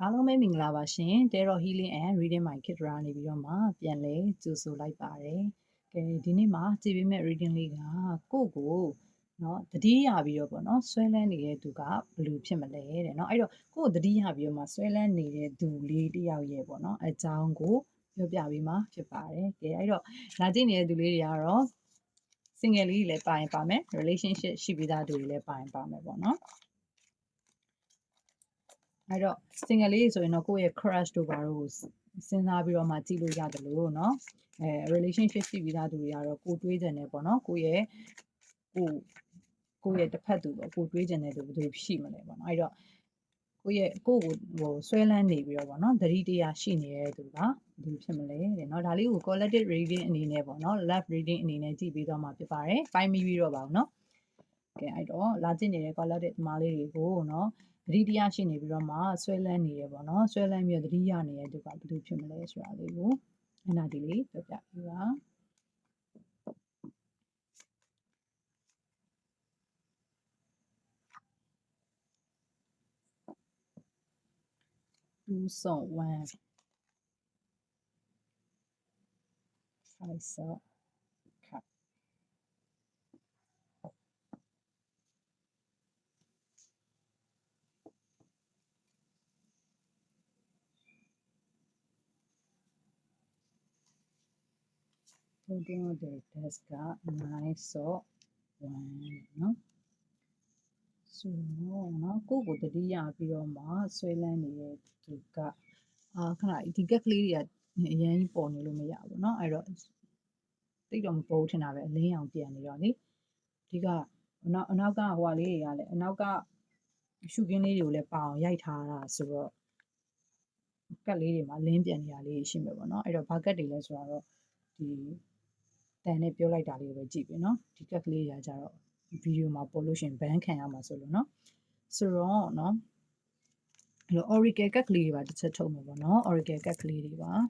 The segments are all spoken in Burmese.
အားလုံးပဲမင်္ဂလာပါရှင် Tarot Healing and Reading by Kitra နေပြီးတော့မှပြန်လဲကြိုဆိုလိုက်ပါတယ်။ကဲဒီနေ့မှာကြည့်ပေးမဲ့ reading လေးကကိုယ့်ကိုเนาะတတိယပြီးတော့ပေါ့နော်ဆွဲလန်းနေတဲ့သူကဘယ်လိုဖြစ်မလဲတဲ့เนาะအဲ့တော့ကိုယ့်ကိုတတိယပြီးတော့မှဆွဲလန်းနေတဲ့သူလေးတယောက်ရဲ့ပေါ့နော်အကြောင်းကိုပြောပြပေးမှာဖြစ်ပါတယ်။ကဲအဲ့တော့လာကြည့်နေတဲ့သူလေးတွေကတော့ single လေးတွေလည်းပါရင်ပါမယ် relationship ရှိပြီးသားသူတွေလည်းပါရင်ပါမယ်ပေါ့နော်။ အဲ့တော့ single လေးဆိုရင်တော့ကိုယ့်ရဲ့ crush တို့ဘာလို့စဉ်းစားပြီးတော့မှကြည့်လို့ရတယ်လို့เนาะအဲ relationship ရှိပြီးသားသူတွေကတော့ကိုတွေးကြတယ်ပေါ့နော်ကိုယ့်ရဲ့ကိုကိုယ့်ရဲ့တစ်ဖက်သူပေါ့ကိုတွေးကြတယ်သူဘယ်လိုရှိမလဲပေါ့နော်အဲ့တော့ကိုယ့်ရဲ့ကိုယ့်ကိုဟိုဆွဲလန်းနေပြီးတော့ပေါ့နော်သတိတရားရှိနေတဲ့သူကဘယ်လိုဖြစ်မလဲတဲ့เนาะဒါလေးကို collective reading အနေနဲ့ပေါ့နော် love reading အနေနဲ့ကြည့်ပြီးတော့မှဖြစ်ပါတယ်ပိုင်းပြီးပြီးတော့ပါဘူးเนาะကဲအဲ့တော့လာကြည့်နေတဲ့ collective သမားလေးတွေကိုเนาะသ တိတရားရှိနေပြီးတော့မှဆွဲလန်းနေရပေါ့နော်ဆွဲလန်းပြီးတော့သတိရနေတဲ့သူကဘယ်လိုဖြစ်မလဲဆိုတာလေးကိုအနာဒီလေးပြောပြပေးပါ2 so 1 5 so ဟုတ်တယ်ဟုတ်တယ် desk က9 so 1เนาะဆိုတော့เนาะကိုယ့်ကိုတတိယပြီးတော့မှဆွဲလန်းနေတဲ့သူကအာခဏဒီကက်ကလေးတွေကအရင်ပေါ်နေလို့မရဘူးเนาะအဲ့တော့တိတ်တော့မပေါ်ထင်တာပဲအလင်းအောင်ပြန်နေတော့လေဒီကအနောက်အနောက်ကဟိုဟာလေးတွေကလည်းအနောက်ကရှုခင်းလေးတွေကိုလည်းပအောင်ရိုက်ထားတာဆိုတော့ကက်လေးတွေမှာလင်းပြန်နေတာလေးရှိမှာပေါ့เนาะအဲ့တော့ဘာကက်တွေလဲဆိုတော့ဒီ တန်နဲ့ပြောလိုက်တာလေးပဲကြည့်ပြီနော်ဒီကက်ကလေးရာကြတော့ဗီဒီယိုမှာပေါ်လို့ရှင်ဘန်းခံရမှာဆိုလို့နော်ဆိုတော့နော်အဲ့လို Oracle ကက်ကလေးတွေပါတစ်ချက်ထုတ်မှာပေါ့နော် Oracle ကက်ကလေးတွေပါတစ်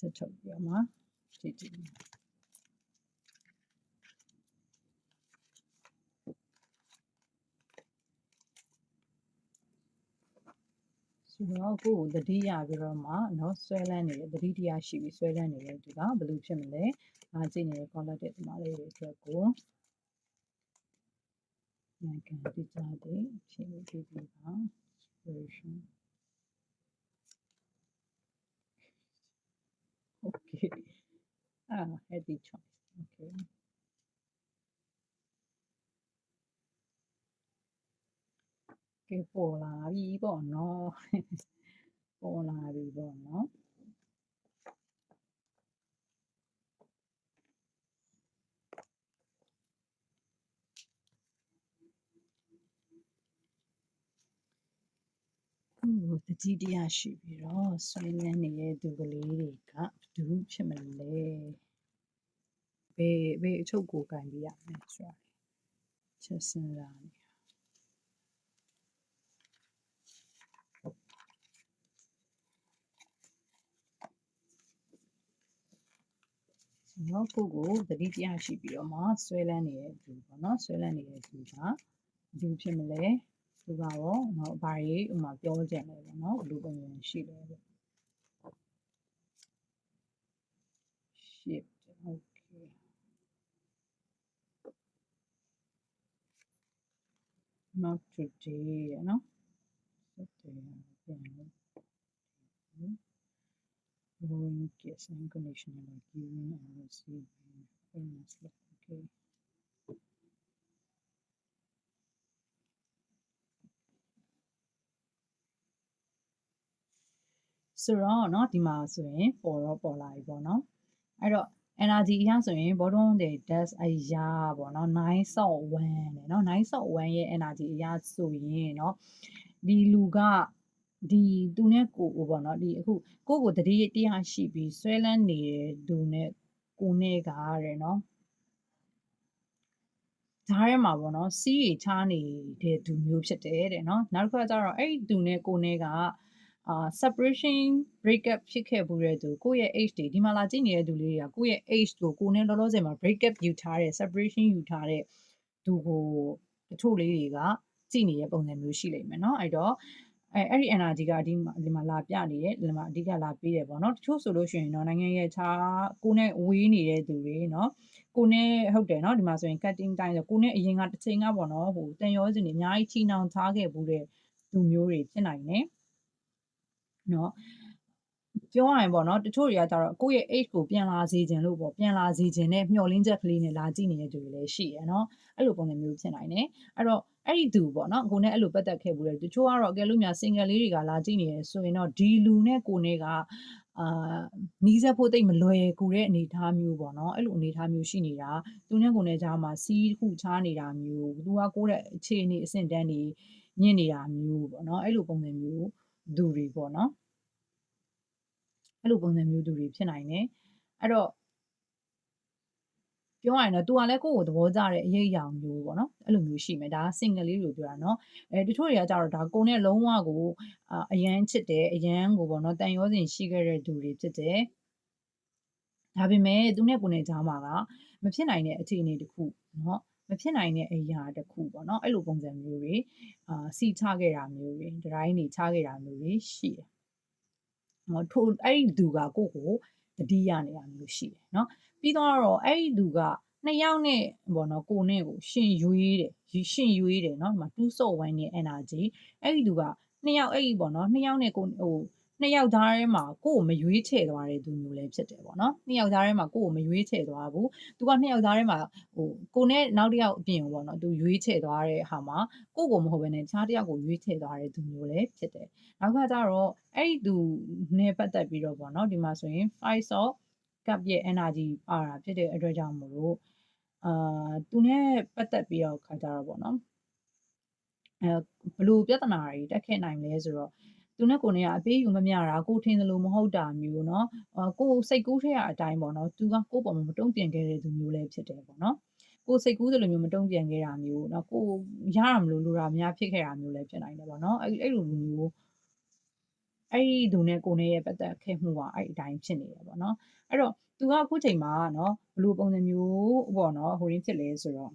ချက်ထုတ်ပြမှာကြည့်ကြည့် နော်ကိုယ်ကိုတတိယပြီးတော့မှနော်ဆွဲလန်းနေတယ်တတိတရားရှိပြီးဆွဲလန်းနေတယ်သူကဘယ်လိုဖြစ်မလဲငါကြည့်နေတဲ့ collect တဲ့ဒီမှာလေးတွေအတွက်ကိုနိုင်ငံတိကျတဲ့ဖြစ်နေပြီပါ version okay ah happy choice okay ကဲပေါ်လာပြီပေါ့နော်ပေါ်လာပြီပေါ့နော်ကိုယ်တတိတရားရှိပြီးတော့ဆွေးနွေးနေတဲ့သူကလေးတွေကဘသူဖြစ်မလဲဘယ်ဘယ်အချုပ်ကိုကင်ပြရမလဲဆိုတာချက်စင်စားနေ နော်ကိုကိုတတိတရားရှိပြီးတော့မှဆွဲလန်းနေတဲ့သူပေါ့နော်ဆွဲလန်းနေတဲ့သူကဘယ်ဖြစ်မလဲသူကတော့နော်ဘာကြီးဥမာပြောကြတယ်ပေါ့နော်ဘယ်လိုပုံစံရှိလဲပေါ့ shift okay not today နော် today ပြန်လို့ growing gifts unconditional like giving and receiving fairness okay ဆိုတော့เนาะဒီမှာဆိုရင်ပေါ်တော့ပေါ်လာပြီပေါ့เนาะအဲ့တော့ energy အရဆိုရင် bottom တဲ့ dash အရာပေါ့နော်9 salt 1တဲ့နော်9 salt 1ရဲ့ energy အရာဆိုရင်เนาะဒီလူက ဒီသူနဲ့ကိုကိုပေါ့နော်ဒီအခုကိုကိုတတိယတရားရှိပြီးဆွဲလန်းနေတဲ့သူနဲ့ကိုနဲ့ကတဲ့နော်ဓာတ်ရဲမှာပေါ့နော်စီးရီချားနေတဲ့သူမျိုးဖြစ်တယ်တဲ့နော်နောက်တစ်ခါကျတော့အဲ့ဒီသူနဲ့ကိုနဲ့ကအာ separation breakup ဖြစ်ခဲ့ဘူးတဲ့သူကိုယ့်ရဲ့ age တွေဒီမှာလာကြည့်နေတဲ့သူလေးတွေကကိုယ့်ရဲ့ age ကိုကိုနဲ့လောလောဆယ်မှာ breakup ယူထားတဲ့ separation ယူထားတဲ့သူကိုတချို့လေးတွေကကြည့်နေတဲ့ပုံစံမျိုးရှိလိမ့်မယ်เนาะအဲ့တော့ အဲအဲ့ဒီ energy ကဒီမှာဒီမှာလာပြနေတယ်ဒီမှာအဓိကလာပေးတယ်ပေါ့နော်တချို့ဆိုလို့ရှိရင်တော့နိုင်ငံရဲ့ခြားကိုနဲ့ဝေးနေတဲ့သူတွေနော်ကိုနဲ့ဟုတ်တယ်နော်ဒီမှာဆိုရင် cutting time ဆိုကိုနဲ့အရင်ကတစ်ချိန်ကပေါ့နော်ဟိုတန်ရောစင်တွေအများကြီးချီနှောင်ထားခဲ့ဘူးတဲ့သူမျိုးတွေဖြစ်နိုင်တယ်နော် ပြောရရင်ပေါ့နော်တချို့တွေကကြတော့ကိုယ့်ရဲ့ age ကိုပြန်လာစေခြင်းလို့ပေါ့ပြန်လာစေခြင်းနဲ့မျှော်လင့်ချက်ကလေးနဲ့လာကြည့်နေတဲ့သူတွေလည်းရှိရယ်နော်အဲ့လိုပုံစံမျိုးဖြစ်နိုင်တယ်အဲ့တော့အဲ့ဒီသူပေါ့နော်ကိုနဲ့အဲ့လိုပတ်သက်ခဲ့ဘူးလေတချို့ကတော့အကယ်လို့များ single လေးတွေကလာကြည့်နေရဆိုရင်တော့ဒီလူနဲ့ကိုနဲ့ကအာနီးစပ်ဖို့တိတ်မလွယ်ကူတဲ့အနေအထားမျိုးပေါ့နော်အဲ့လိုအနေအထားမျိုးရှိနေတာသူနဲ့ကိုနဲ့ကြားမှာစီးတစ်ခုချားနေတာမျိုးသူကကိုတဲ့အခြေအနေအဆင့်တန်းတွေညင်နေတာမျိုးပေါ့နော်အဲ့လိုပုံစံမျိုးသူတွေပေါ့နော် အဲ့လိုပုံစံမျိုးသူတွေဖြစ်နိုင်တယ်အဲ့တော့ပြောရရင်တော့ तू ကလည်းကိုယ့်ကိုသဘောကျတဲ့အရေးအယောင်မျိုးပေါ့နော်အဲ့လိုမျိုးရှိမယ်ဒါက single လေးလို့ပြောတာနော်အဲတချို့တွေကကြတော့ဒါကိုနဲ့လုံးဝကိုအရန်ချစ်တယ်အရန်ကိုပေါ့နော်တန်ရောစဉ်ရှိခဲ့တဲ့သူတွေဖြစ်တယ်ဒါပေမဲ့သူနဲ့ကိုနဲ့ကြားမှာကမဖြစ်နိုင်တဲ့အခြေအနေတစ်ခုနော်မဖြစ်နိုင်တဲ့အရာတစ်ခုပေါ့နော်အဲ့လိုပုံစံမျိုးတွေအာစီချခဲ့တာမျိုးတွေဒရိုင်းနေချခဲ့တာမျိုးတွေရှိတယ် ထိုအဲ့ဒီသူကကိုယ့်ကိုတတိယနေတာမျိုးရှိတယ်เนาะပြီးတော့အဲ့ဒီသူကနှစ်ယောက်နဲ့ပေါ့နော်ကိုနဲ့ကိုရှင်ရွေးတယ်ရှင်ရွေးတယ်เนาะဒီမှာ2 so 1နဲ့ energy အဲ့ဒီသူကနှစ်ယောက်အဲ့ဒီပေါ့နော်နှစ်ယောက်နဲ့ကိုဟို နှစ်ယောက်သားထဲမှာကိုယ့်ကိုမရွေးချယ်သွားတဲ့သူမျိုးလည်းဖြစ်တယ်ပေါ့နော်နှစ်ယောက်သားထဲမှာကိုယ့်ကိုမရွေးချယ်သွားဘူးသူကနှစ်ယောက်သားထဲမှာဟိုကိုနဲ့နောက်တစ်ယောက်အပြင်ပေါ့နော်သူရွေးချယ်သွားတဲ့ဟာမှာကိုယ့်ကိုမဟုတ်ဘဲနဲ့တခြားတစ်ယောက်ကိုရွေးချယ်သွားတဲ့သူမျိုးလည်းဖြစ်တယ်နောက်ကကျတော့အဲ့ဒီသူနဲ့ပတ်သက်ပြီးတော့ပေါ့နော်ဒီမှာဆိုရင်5 of cup ရဲ့ energy ပါတာဖြစ်တဲ့အတွက်ကြောင့်မို့လို့အာသူနဲ့ပတ်သက်ပြီးတော့ခါကြတော့ပေါ့နော်အဲဘလို့ပြဿနာတွေတက်ခဲ့နိုင်လဲဆိုတော့ သူနဲ့ကိုနေကအပေးယူမမျှတာကိုထင်သလိုမဟုတ်တာမျိုးเนาะကိုစိတ်ကူးထဲအတိုင်းပေါ့နော်သူကကိုပေါ်မှာမတုံ့ပြန်ခဲ့တဲ့သူမျိုးလည်းဖြစ်တယ်ပေါ့နော်ကိုစိတ်ကူးသလိုမျိုးမတုံ့ပြန်ခဲ့တာမျိုးเนาะကိုရရမလို့လိုတာများဖြစ်ခဲ့တာမျိုးလည်းဖြစ်နိုင်တယ်ပေါ့နော်အဲ့အဲ့လိုမျိုးအဲ့ဒီသူနဲ့ကိုနဲ့ရဲ့ပတ်သက်ခဲ့မှုကအဲ့အတိုင်းဖြစ်နေတယ်ပေါ့နော်အဲ့တော့သူကအခုချိန်မှာเนาะဘလို့ပုံစံမျိုးပေါ့နော်ဟိုရင်းဖြစ်လဲဆိုတော့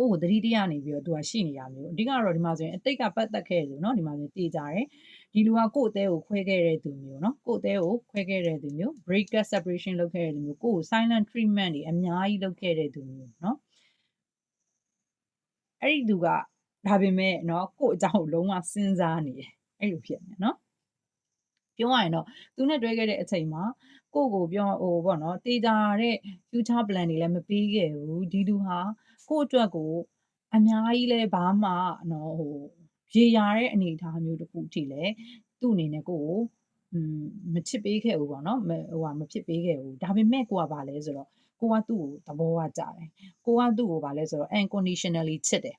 ကိုယ့်ကိုသတိတရနေပြီးတော့သူကရှိနေတာမျိုးအဓိကတော့ဒီမှာဆိုရင်အတိတ်ကပတ်သက်ခဲ့တယ်ဆိုနော်ဒီမှာဆိုရင်တည်ကြတယ်ဒီလူကကိုယ့်အသေးကိုခွဲခဲ့တဲ့သူမျိုးနော်ကိုယ့်အသေးကိုခွဲခဲ့တဲ့သူမျိုး break up separation လုပ်ခဲ့တဲ့သူမျိုးကိုယ့်ကို silent treatment တွေအများကြီးလုပ်ခဲ့တဲ့သူမျိုးနော်အဲ့ဒီသူကဒါပေမဲ့နော်ကိုယ့်အကြောင်းကိုလုံးဝစဉ်းစားနေတယ်အဲ့လိုဖြစ်နေနော် ပြောရရင်တော့သူနဲ့တွဲခဲ့တဲ့အချိန်မှာကိုကိုပြောဟိုပေါ့နော်တေးကြတဲ့ future plan တွေလည်းမပေးခဲ့ဘူးဒီလူဟာကိုအတွက်ကိုအများကြီးလဲဘာမှနော်ဟိုရေရာတဲ့အနေအထားမျိုးတစ်ခုထိလဲသူ့အနေနဲ့ကိုကိုอืมမချစ်ပေးခဲ့ဘူးပေါ့နော်ဟိုဟာမဖြစ်ပေးခဲ့ဘူးဒါပေမဲ့ကိုကဘာလဲဆိုတော့ကိုကသူ့ကိုသဘောကကြတယ်ကိုကသူ့ကိုဘာလဲဆိုတော့ unconditionally ချစ်တယ်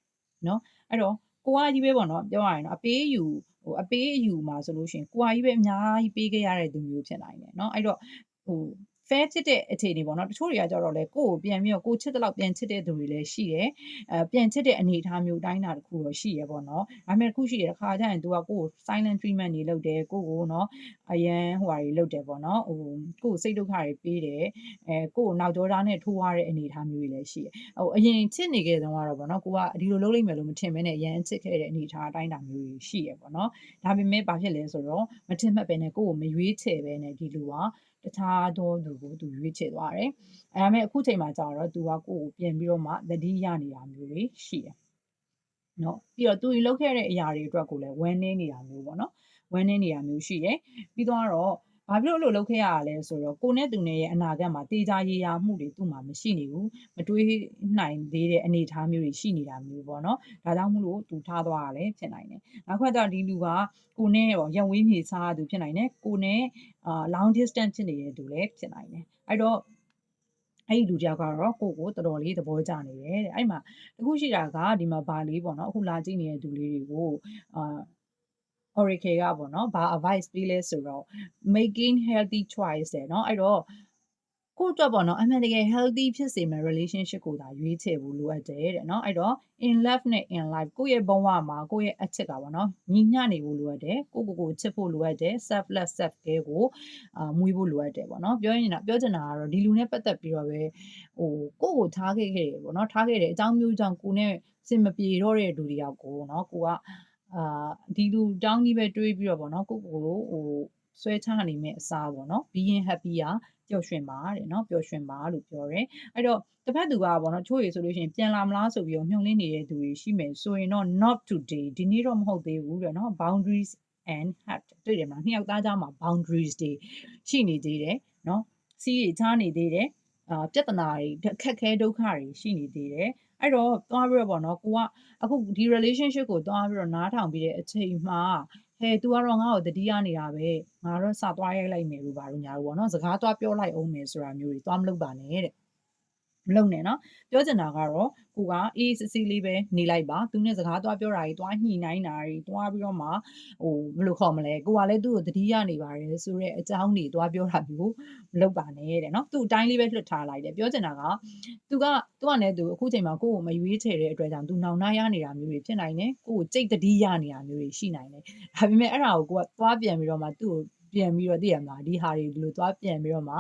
နော်အဲ့တော့ကိုကကြီးပဲပေါ့နော်ပြောရရင်တော့အပေးယူ ဟိုအပေးအယူမှာဆိုလို့ရှိရင်ကိုကကြီးပဲအများကြီးပေးခဲ့ရတဲ့သူမျိုးဖြစ်နိုင်တယ်เนาะအဲ့တော့ဟို fair ဖြစ်တဲ့အခြေအနေပေါ့နော်တချို့တွေကကြတော့လေကိုကိုပြန်ပြီးတော့ကိုချစ်တဲ့လောက်ပြန်ချစ်တဲ့သူတွေလည်းရှိတယ်အဲပြန်ချစ်တဲ့အနေအထားမျိုးတိုင်းတာတစ်ခုတော့ရှိရပေါ့နော်ဒါပေမဲ့တစ်ခုရှိတယ်တစ်ခါကျရင် तू ကကိုကို silent treatment တွေလုပ်တယ်ကိုကိုနော်အရန်ဟိုဟာတွေလုပ်တယ်ပေါ့နော်ဟိုကိုစိတ်ဒုက္ခတွေပေးတယ်အဲကိုကိုနောက်ကြောသားနဲ့ထိုးရတဲ့အနေအထားမျိုးတွေလည်းရှိတယ်ဟိုအရင်ချစ်နေခဲ့တဲ့တော့ပေါ့နော်ကိုကဒီလိုလုပ်လိမ့်မယ်လို့မထင်မဲနဲ့ရန်ချစ်ခဲ့တဲ့အနေအထားအတိုင်းတာမျိုးတွေရှိရပေါ့နော်ဒါပေမဲ့ဘာဖြစ်လဲဆိုတော့မထင်မှတ်ပဲနဲ့ကိုကိုမရွေးချယ်ပဲနဲ့ဒီလူက တခြားသောသူကိုသူရွေးချယ်သွားတယ်။အဲဒါမဲ့အခုချိန်မှာကျတော့သူကကိုယ့်ကိုပြန်ပြီးတော့မှသတိရနေတာမျိုးတွေရှိတယ်။နော်ပြီးတော့သူလှုပ်ခဲ့တဲ့အရာတွေအတွက်ကိုလည်းဝမ်းနည်းနေတာမျိုးပေါ့နော်။ဝမ်းနည်းနေတာမျိုးရှိတယ်။ပြီးတော့ ဘာဖြစ်လို့အဲ့လိုလုပ်ခဲ့ရတာလဲဆိုတော့ကိုနဲ့သူနဲ့ရဲ့အနာဂတ်မှာတေးကြရေရာမှုတွေသူ့မှာမရှိနေဘူးမတွေးနိုင်သေးတဲ့အနေအထားမျိုးတွေရှိနေတာမျိုးပေါ့နော်ဒါကြောင့်မို့လို့သူထားသွားတာလည်းဖြစ်နိုင်တယ်နောက်ခါကျဒီလူကကိုနဲ့ရောရန်ဝေးမြေစားသူဖြစ်နိုင်တယ်ကိုနဲ့အာ long distance ဖြစ်နေတဲ့သူလည်းဖြစ်နိုင်တယ်အဲ့တော့အဲ့ဒီလူတယောက်ကတော့ကိုကိုတော်တော်လေးသဘောကျနေတယ်တဲ့အဲ့မှာတခုရှိတာကဒီမှာဗာလေးပေါ့နော်အခုလာကြည့်နေတဲ့သူလေးတွေကိုအာ Oracle ကပေါ့နော်ဘာ advice ပေးလဲဆိုတော့ making healthy choice တဲ့เนาะအဲ့တော့ကိုယ့်အတွက်ပေါ့နော်အမှန်တကယ် healthy ဖြစ်စေမယ့် relationship ကိုသာရွေးချယ်ဖို့လိုအပ်တယ်တဲ့เนาะအဲ့တော့ in love နဲ့ in life ကိုယ့်ရဲ့ဘဝမှာကိုယ့်ရဲ့အချစ်ကပေါ့နော်ညီမျှနေဖို့လိုအပ်တယ်ကိုကိုကိုချစ်ဖို့လိုအပ်တယ် self love self care ကိုအာမွေးဖို့လိုအပ်တယ်ပေါ့နော်ပြောရင်ပြောချင်တာကတော့ဒီလူနဲ့ပတ်သက်ပြီးတော့ပဲဟိုကိုကိုထားခဲ့ခဲ့တယ်ပေါ့နော်ထားခဲ့တယ်အကြောင်းမျိုးကြောင့်ကိုနဲ့စင်မပြေတော့တဲ့လူတယောက်ကိုเนาะကိုက အာဒီလူတောင်းကြီးပဲတွေးပြီးတော့ပေါ့နော်ကိုယ့်ကိုယ်ကိုဟိုဆွဲချနေမဲ့အစားပေါ့နော် being happy อ่ะပျော်ရွှင်ပါတဲ့เนาะပျော်ရွှင်ပါလို့ပြောတယ်အဲ့တော့တစ်ဖက်သူကပေါ့နော်ချို့ရဆိုလို့ရှိရင်ပြန်လာမလားဆိုပြီးတော့မျှော်လင့်နေတဲ့သူတွေရှိမယ်ဆိုရင်တော့ not today ဒီနေ့တော့မဟုတ်သေးဘူးတဲ့เนาะ boundaries and heart တွေ့တယ်မလားနှစ်ယောက်သားကြားမှာ boundaries တွေရှိနေသေးတယ်เนาะစီးရချားနေသေးတယ်အာပြဿနာတွေခက်ခဲဒုက္ခတွေရှိနေသေးတယ် အဲ့တော့သွားပြီးတော့ပေါ့နော်ကိုကအခုဒီ relationship ကိုသွားပြီးတော့နားထောင်ပြီးတဲ့အချိန်မှာဟဲ तू ကတော့ငါ့ကိုတတိယနေတာပဲငါတော့စသွားရိုက်လိုက်မယ်လို့ပါလို့ညာလို့ပေါ့နော်စကားသွားပြောလိုက်အောင်မယ်ဆိုတာမျိုးတွေသွားမလုပ်ပါနဲ့တဲ့ မလုပ်နဲ့နော်ပြောချင်တာကတော့ကိုကအေးစစ်စစ်လေးပဲနေလိုက်ပါသူနဲ့စကားသွားပြောတာကြီးသွားညှိနှိုင်းတာကြီးသွားပြီးတော့မှဟိုဘယ်လိုခေါ်မလဲကိုကလည်းသူ့ကိုတတိယနေပါတယ်ဆိုတော့အကြောင်းတွေသွားပြောတာမျိုးမလုပ်ပါနဲ့တဲ့နော်သူ့အတိုင်းလေးပဲလွှတ်ထားလိုက်တယ်ပြောချင်တာကသူကသူကလည်းသူအခုချိန်မှာကိုကိုမရွေးချယ်တဲ့အတွက်ကြောင့်သူနောင်နာရနေတာမျိုးတွေဖြစ်နိုင်တယ်ကိုကိုကြိတ်တတိယနေတာမျိုးတွေရှိနိုင်တယ်ဒါပေမဲ့အဲ့ဒါကိုကိုကသွားပြန်ပြီးတော့မှသူ့ကိုပြန်ပြီးတော့သိရမလားဒီဟာတွေဒီလိုသွားပြန်ပြီးတော့မှ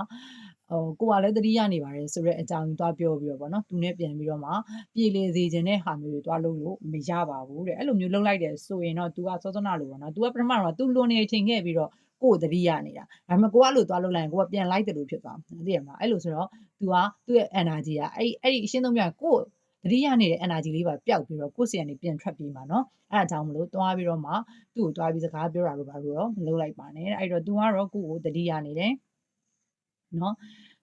ဟိုကိုကလည်းတတိယနေပါတယ်ဆိုတော့အကြောင်းကြီးသွားပြောပြီးတော့ဗောနော်သူနဲ့ပြန်ပြီးတော့မှပြည်လေစေခြင်းတဲ့ဟာမျိုးတွေသွားလုပ်လို့မရပါဘူးတဲ့အဲ့လိုမျိုးလုပ်လိုက်တယ်ဆိုရင်တော့ तू ကစောစောနာလို့ဗောနော် तू ကပထမတော့ तू လွန်နေချိန်ခဲ့ပြီးတော့ကိုယ်တတိယနေတာဒါပေမဲ့ကိုကအဲ့လိုသွားလုပ်လိုက်ရင်ကိုကပြန်လိုက်တယ်လို့ဖြစ်သွားမှာသိရမလားအဲ့လိုဆိုတော့ तू ကသူ့ရဲ့ energy ကအဲ့အဲ့ဒီအရှင်းဆုံးပြကိုယ်တတိယနေတဲ့ energy လေးပါပျောက်ပြီးတော့ကိုယ့်စီကနေပြန်ထွက်ပြီးမှာเนาะအဲ့ဒါကြောင့်မလို့သွားပြီးတော့မှသူ့ကိုသွားပြီးစကားပြောတာလို့ပါလို့တော့မလုပ်လိုက်ပါနဲ့အဲ့တော့ तू ကတော့ကိုယ့်ကိုတတိယနေတယ် နော်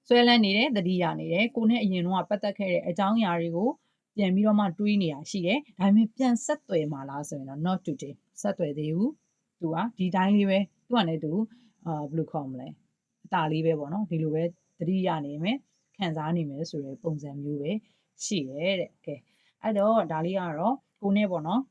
ဆွဲလန်းနေတယ်တတိရနေတယ်ကိုနဲ့အရင်တော့ပတ်သက်ခဲ့တဲ့အကြောင်းအရာတွေကိုပြန်ပြီးတော့မှတွေးနေတာရှိတယ်ဒါပေမဲ့ပြန်ဆက်သွယ်မှာလားဆိုရင်တော့ not today ဆက်သွယ်သေးဘူးသူကဒီတိုင်းလေးပဲသူကလည်းသူအာဘယ်လိုခေါ်မလဲအตาလေးပဲပေါ့နော်ဒီလိုပဲတတိရနေမယ်ခံစားနေမယ်ဆိုတဲ့ပုံစံမျိုးပဲရှိရဲတဲ့ကဲအဲ့တော့ဒါလေးကတော့ကိုနဲ့ပေါ့နော်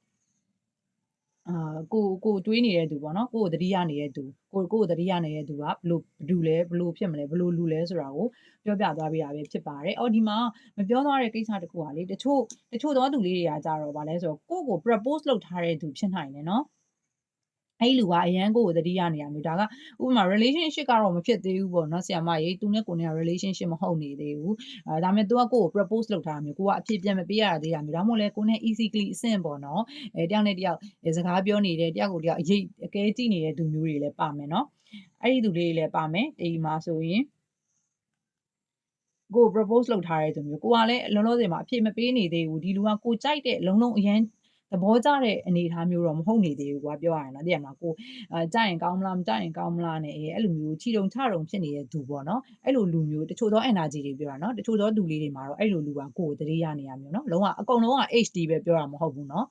အာကိုကိုတွေးနေတဲ့သူပေါ့နော်ကိုကိုတတိယနေတဲ့သူကိုကိုကိုတတိယနေတဲ့သူကဘလို့ဘလူလဲဘလို့ဖြစ်မလဲဘလို့လူလဲဆိုတာကိုပြောပြသွားပြရပဲဖြစ်ပါတယ်။အော်ဒီမှာမပြောသွားတဲ့ကိစ္စတခုကလေတချို့တချို့သောသူလေးတွေကကြတော့ဗာလဲဆိုတော့ကိုကို propose လုပ်ထားတဲ့သူဖြစ်နိုင်တယ်နော်။ အဲ့လူကအရန်ကိုကိုတတိယနေရမျိုးဒါကဥပမာ relationship ကတော့မဖြစ်သေးဘူးပေါ့နော်ဆရာမကြီးသူနဲ့ကိုနဲ့ relationship မဟုတ်နေသေးဘူးအဲဒါပေမဲ့ तू ကကိုကို propose လုပ်ထားတာမျိုးကိုကအဖြစ်ပြန်မပေးရတာသေးတာမျိုးဒါမှမဟုတ်လဲကိုနဲ့ easily အဆင့်ပေါ့နော်အဲတယောက်နဲ့တယောက်စကားပြောနေတဲ့တယောက်ကိုတယောက်အရေးအကဲကြည့်နေတဲ့သူမျိုးတွေလည်းပါမယ်နော်အဲ့ဒီသူလေးတွေလည်းပါမယ်ဒီမှာဆိုရင်ကို propose လုပ်ထားတဲ့သူမျိုးကိုကလည်းလုံးလုံးစင်မှာအဖြစ်မပေးနေသေးဘူးဒီလူကကိုကြိုက်တဲ့လုံးလုံးအရန် သဘောကျတဲ့အနေအထားမျိုးတော့မဟုတ်နေသေးဘူးကွာပြောရရင်တော့သိရမလားကိုအဲကြရင်ကောင်းမလားမကြရင်ကောင်းမလားနဲ့အဲ့လိုမျိုးချီတုံချတုံဖြစ်နေတဲ့သူပေါ့နော်အဲ့လိုလူမျိုးတချို့သော energy တွေပြောတာနော်တချို့သောလူလေးတွေမှာတော့အဲ့လိုလူကကိုယ်ကိုတတိယနေရမျိုးနော်လုံးဝအကုန်လုံးက HD ပဲပြောတာမဟုတ်ဘူးနော်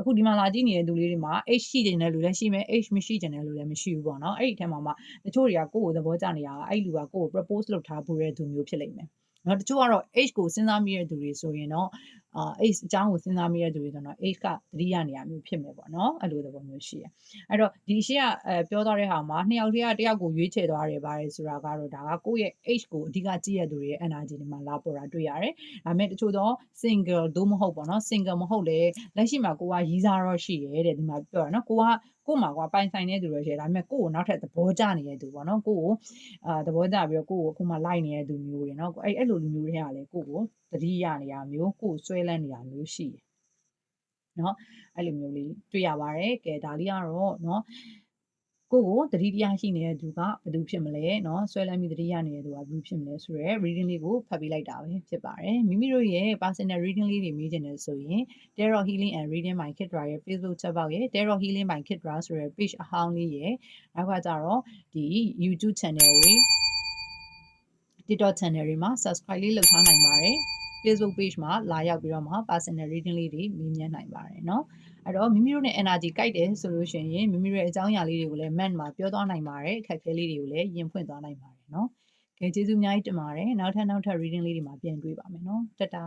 အခုဒီမှာလာကြည့်နေတဲ့သူလေးတွေမှာ H ရှိတဲ့လူလည်းရှိမယ် H မရှိတဲ့လူလည်းမရှိဘူးပေါ့နော်အဲ့ဒီထဲမှာမှတချို့တွေကကိုယ့်ကိုသဘောကျနေတာကအဲ့လူကကိုယ့်ကို propose လုပ်ထားဖို့တဲ့သူမျိုးဖြစ်လိမ့်မယ်နော်တချို့ကတော့ H ကိုစဉ်းစားမိတဲ့သူတွေဆိုရင်တော့ အာ H အကြောင်းကိုစဉ်းစားမိတဲ့သူတွေဆိုတော့ H ကတတိယနေရာမျိုးဖြစ်မယ်ပေါ့နော်အဲ့လိုသဘောမျိုးရှိရအဲ့တော့ဒီရှေ့ကအဲပြောသွားတဲ့ဟာမှာနှစ်ယောက်တည်းကတယောက်ကိုရွေးချယ်သွားတယ်ပါတယ်ဆိုတာကတော့ဒါကကိုယ့်ရဲ့ H ကိုအဓိကကြည့်ရသူတွေရဲ့ energy တွေမှာလာပေါ်တာတွေ့ရတယ်ဒါပေမဲ့တချို့တော့ single ဒို့မဟုတ်ပေါ့နော် single မဟုတ်လေလက်ရှိမှာကိုကရီးစားတော့ရှိရဲတဲ့ဒီမှာပြောရနော်ကိုက ကို့မှာကွာပိုင်ဆိုင်တဲ့သူတွေရှိတယ်ဒါပေမဲ့ကို့ကိုနောက်ထပ်သဘောကျနေတဲ့သူပေါ့နော်ကို့ကိုအာသဘောကျပြီးတော့ကို့ကိုအခုမှလိုက်နေတဲ့သူမျိုးတွေနော်အဲ့အဲ့လိုလူမျိုးတွေကလည်းကို့ကိုတတိယနေရာမျိုးကို့ဆွဲလန်းနေတာမျိုးရှိတယ်နော်အဲ့လိုမျိုးလေးတွေ့ရပါတယ်ကဲဒါလေးကတော့နော် ကိုကိုတတိတရားရှိနေတဲ့သူကဘယ်သူဖြစ်မလဲเนาะဆွဲလန်းပြီးတတိယနေတဲ့သူကဘယ်သူဖြစ်မလဲဆိုတော့ reading လေးကိုဖတ်ပေးလိုက်တာပဲဖြစ်ပါတယ်မိမိတို့ရဲ့ personal reading လေးတွေမေးချင်တယ်ဆိုရင် Tarot Healing and Reading by Kidra ရဲ့ Facebook ချက်ပေါက်ရဲ့ Tarot Healing by Kidra ဆိုတဲ့ page အဟောင်းလေးရဲ့နောက်ကကြတော့ဒီ YouTube channel တွေ TikTok channel တွေမှာ subscribe လေးလုပ်ထားနိုင်ပါတယ် Facebook page မှာလာရောက်ပြီးတော့မှ personal reading လေးတွေမေးမြန်းနိုင်ပါတယ်เนาะ အဲ့တော့မိမိတို့နဲ့ energy ကြိုက်တယ်ဆိုလို့ရှိရင်မိမိတို့ရဲ့အကြောင်းအရာလေးတွေကိုလည်း man မှာပြောသွားနိုင်ပါတယ်အခက်အခဲလေးတွေကိုလည်းယင်ဖွင့်သွားနိုင်ပါတယ်เนาะကဲကျေးဇူးအများကြီးတင်ပါတယ်နောက်ထပ်နောက်ထပ် reading လေးတွေမှာပြန်တွေ့ပါမယ်เนาะတတာ